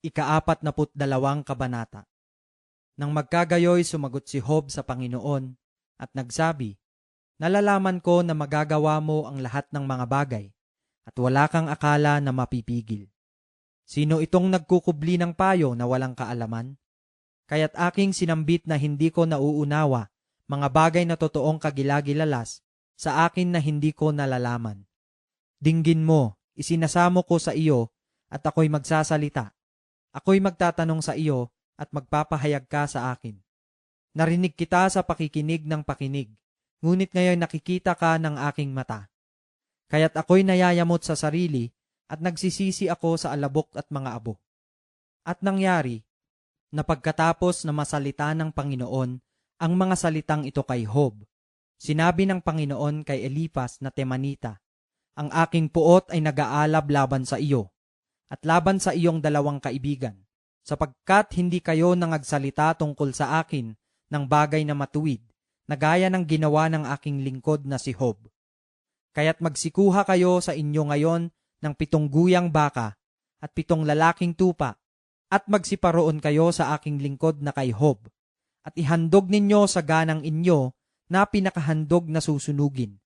Ikaapat na dalawang kabanata. Nang magkagayoy sumagot si Job sa Panginoon at nagsabi, Nalalaman ko na magagawa mo ang lahat ng mga bagay at wala kang akala na mapipigil. Sino itong nagkukubli ng payo na walang kaalaman? Kaya't aking sinambit na hindi ko nauunawa mga bagay na totoong kagilagilalas sa akin na hindi ko nalalaman. Dinggin mo, isinasamo ko sa iyo at ako'y magsasalita. Ako'y magtatanong sa iyo at magpapahayag ka sa akin. Narinig kita sa pakikinig ng pakinig, ngunit ngayon nakikita ka ng aking mata. Kaya't ako'y nayayamot sa sarili at nagsisisi ako sa alabok at mga abo. At nangyari, na pagkatapos na masalita ng Panginoon ang mga salitang ito kay Job, sinabi ng Panginoon kay Elipas na Temanita, Ang aking puot ay nag-aalab laban sa iyo, at laban sa iyong dalawang kaibigan, sapagkat hindi kayo nangagsalita tungkol sa akin ng bagay na matuwid, na gaya ng ginawa ng aking lingkod na si Job. Kaya't magsikuha kayo sa inyo ngayon ng pitong guyang baka at pitong lalaking tupa, at magsiparoon kayo sa aking lingkod na kay Job, at ihandog ninyo sa ganang inyo na pinakahandog na susunugin,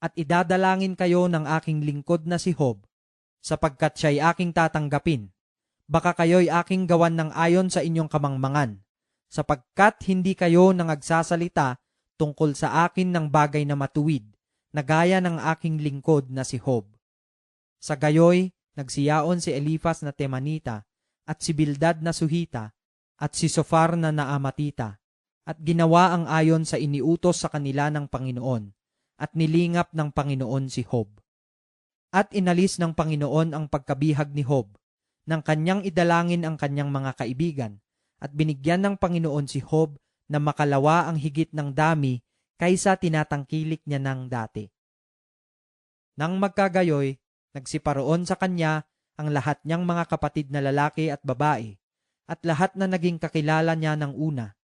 at idadalangin kayo ng aking lingkod na si Job, sapagkat siya'y aking tatanggapin. Baka kayo'y aking gawan ng ayon sa inyong kamangmangan, sapagkat hindi kayo nangagsasalita tungkol sa akin ng bagay na matuwid, na gaya ng aking lingkod na si Job. Sa gayoy, nagsiyaon si Elifas na Temanita, at si Bildad na Suhita, at si Sofar na Naamatita, at ginawa ang ayon sa iniutos sa kanila ng Panginoon, at nilingap ng Panginoon si Job. At inalis ng Panginoon ang pagkabihag ni Job, nang kanyang idalangin ang kanyang mga kaibigan, at binigyan ng Panginoon si Job na makalawa ang higit ng dami kaysa tinatangkilik niya ng dati. Nang magkagayoy, nagsiparoon sa kanya ang lahat niyang mga kapatid na lalaki at babae, at lahat na naging kakilala niya ng una,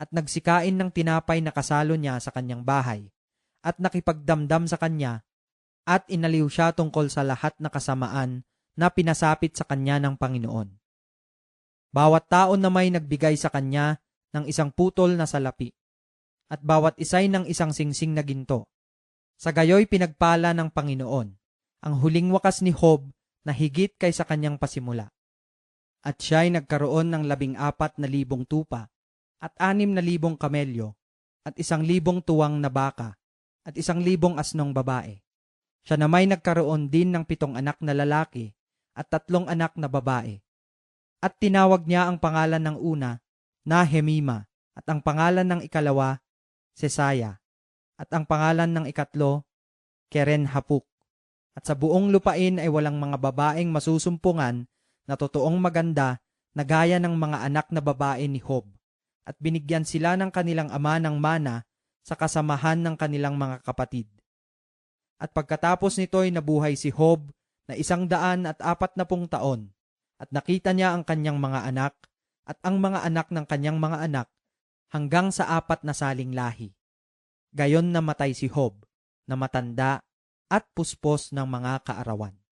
at nagsikain ng tinapay na kasalo niya sa kanyang bahay, at nakipagdamdam sa kanya, at inaliw siya tungkol sa lahat na kasamaan na pinasapit sa kanya ng Panginoon. Bawat tao na may nagbigay sa kanya ng isang putol na salapi, at bawat isay ng isang singsing na ginto. Sa gayoy pinagpala ng Panginoon, ang huling wakas ni Job na higit kaysa kanyang pasimula. At siya'y nagkaroon ng labing apat na libong tupa, at anim na libong kamelyo, at isang libong tuwang na baka, at isang libong asnong babae. Siya na may nagkaroon din ng pitong anak na lalaki at tatlong anak na babae. At tinawag niya ang pangalan ng una na Hemima at ang pangalan ng ikalawa Sesaya at ang pangalan ng ikatlo Keren Hapuk. At sa buong lupain ay walang mga babaeng masusumpungan na totoong maganda na gaya ng mga anak na babae ni Job. At binigyan sila ng kanilang ama ng mana sa kasamahan ng kanilang mga kapatid. At pagkatapos nito'y nabuhay si Job na isang daan at apat na pung taon, at nakita niya ang kanyang mga anak at ang mga anak ng kanyang mga anak hanggang sa apat na saling lahi. Gayon namatay si Job na matanda at puspos ng mga kaarawan.